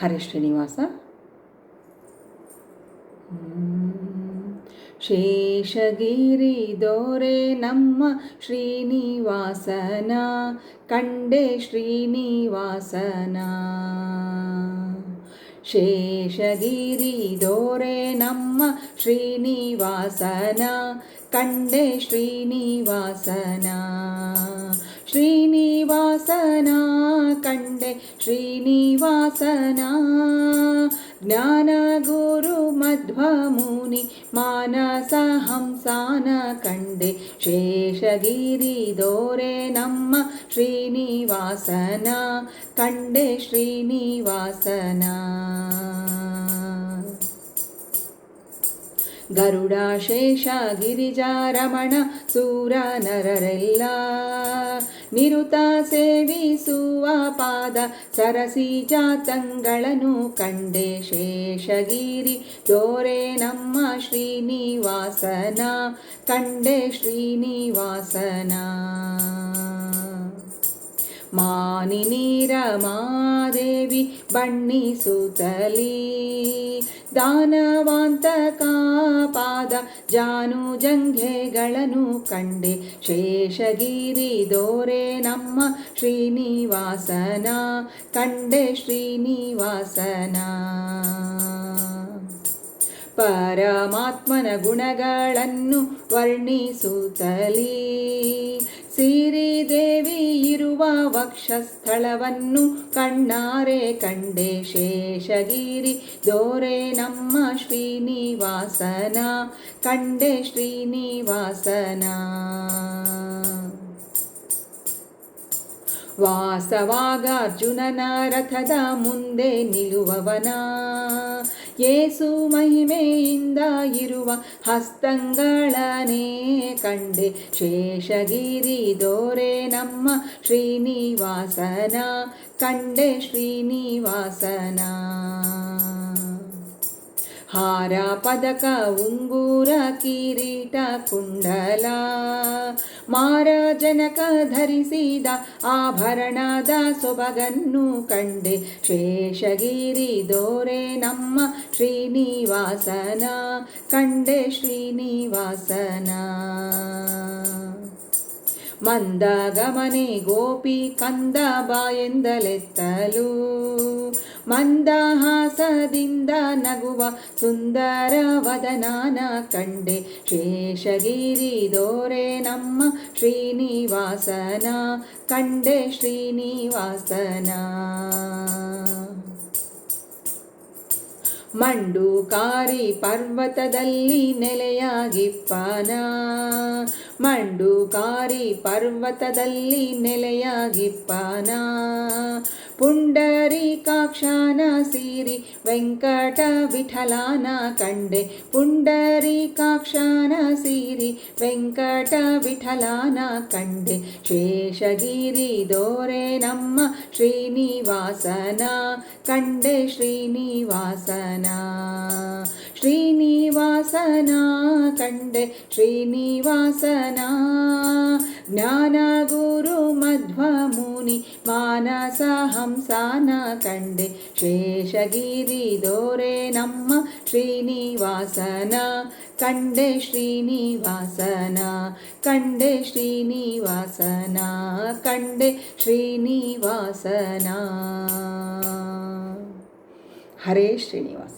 ಹರೇ ಶ್ರೀನಿವಾಸ. ಶೇಷಗಿರಿ ದೊರೆ ನಮ್ಮ ಶ್ರೀನಿವಾಸನ ಕಂಡೆ ಶ್ರೀನಿವಾಸನ. ಶೇಷಗಿರಿ ದೊರೆ ನಮ್ಮ ಶ್ರೀನಿವಾಸನ ಕಂಡೆ ಶ್ರೀನಿವಾಸನ. श्रीनिवासना कण्डे श्रीनिवासना ज्ञानगुरुमध्वमुनि मानसहंसान कण्डे शेषगिरिदोरे नम्म श्रीनिवासना कण्डे श्रीनिवासना। ನಮ್ಮ ಶ್ರೀನಿವಾಸನ ಕಂಡೆ ಶ್ರೀನಿವಾಸನ ಗರುಡ ಶೇಷ ಗಿರಿಜಾರಮಣ ಸೂರ ನರರೆಲ್ಲ ನಿರುತ ಸೇವಿಸುವ ಪಾದ ಸರಸಿ ಜಾತಂಗಳನ್ನು ಕಂಡೆ ಶೇಷಗಿರಿ. ತೋರೆ ನಮ್ಮ ಶ್ರೀನಿವಾಸನ, ಕಂಡೆ ಶ್ರೀನಿವಾಸನ. ಮಾನಿನೀರ ಮಾದೇವಿ ಬಣ್ಣಿಸುತ್ತಲೀ ದಾನವಾಂತ ಕಾಪಾದ ಜಾನು ಜಂಘೆಗಳನ್ನು ಕಂಡೆ. ಶೇಷಗಿರಿ ದೋರೆ ನಮ್ಮ ಶ್ರೀನಿವಾಸನ ಕಂಡೆ ಶ್ರೀನಿವಾಸನ. ಪರಮಾತ್ಮನ ಗುಣಗಳನ್ನು ವರ್ಣಿಸುತ್ತಲೀ. ಇರುವ ವಕ್ಷಸ್ಥಳವನ್ನು ಕಣ್ಣಾರೆ ಕಂಡೆ ಶೇಷಗಿರಿ ದೋರೆ ನಮ್ಮ ಶ್ರೀನಿವಾಸನ ಕಂಡೆ ಶ್ರೀನಿವಾಸನ ವಾಸವಾಗ ಅರ್ಜುನನ ರಥದ ಮುಂದೆ ನಿಲ್ಲುವವನ. ಏಸು ಮಹಿಮೆಯಿಂದ ಇರುವ ಹಸ್ತಂಗಳನೇ ಕಂಡೆ ಶೇಷಗಿರಿ ದೋರೆ ನಮ್ಮ ಶ್ರೀನಿವಾಸನ, ಕಂಡೆ ಶ್ರೀನಿವಾಸನ. ಹಾರ ಪದಕ ಉಂಗೂರ ಕಿರೀಟ ಕುಂಡಲ. ಮಾರಜನಕ ಧರಿಸಿದ ಆಭರಣದ ಸೊಬಗನ್ನು ಕಂಡೆ ಶೇಷಗಿರಿ ದೋರೆ ನಮ್ಮ ಶ್ರೀನಿವಾಸನ, ಕಂಡೆ ಶ್ರೀನಿವಾಸನ. ಮಂದಗಮನೆ ಗೋಪಿ ಕಂದ ಬಾಯೆಂದಲೆತ್ತಲು ಮಂದಹಾಸದಿಂದ ನಗುವ ಸುಂದರ ವದನಾನ ಕಂಡೆ ಶೇಷಗಿರಿ ದೋರೆ ನಮ್ಮ ಶ್ರೀನಿವಾಸನ, ಕಂಡೆ ಶ್ರೀನಿವಾಸನ. ಮಂಡುಕಾರಿ ಪರ್ವತದಲ್ಲಿ ನೆಲೆಯಾಗಿಪ್ಪನ ಮಂಡುಕಾರಿ ಪರ್ವತದಲ್ಲಿ ನೆಲೆಯಾಗಿಪ್ಪನ ಪುಂಡರೀಕಾಕ್ಷಾನ ಸೀರಿ ವೆಂಕಟ ವಿಠಲಾನ ಕಂಡೆ ಪುಂಡರೀಕಾಕ್ಷಾನ ಸೀರಿ ವೆಂಕಟ ವಿಠಲಾನ ಕಂಡೆ ಶೇಷಗಿರಿ ದೋರೆ ನಮ್ಮ ಶ್ರೀನಿವಾಸನ ಕಂಡೆ ಶ್ರೀನಿವಾಸನ ಶ್ರೀನಿವಾಸನ ಕಂಡೆ ಶ್ರೀನಿವಾಸನ. ಜ್ಞಾನ ಗುರು ಮಧ್ವಮುನಿ ಮಾನಸ ಹಂಸನ ಕಂಡೆ ಶೇಷಗಿರಿ ದೋರೆ ನಮ್ಮ ಶ್ರೀನಿವಾಸನ. ಕಂಡೆ ಶ್ರೀನಿವಾಸನ ಕಂಡೆ ಶ್ರೀನಿವಾಸನ ಕಂಡೆ ಶ್ರೀನಿವಾಸನ. ಹರೇ ಶ್ರೀನಿವಾಸ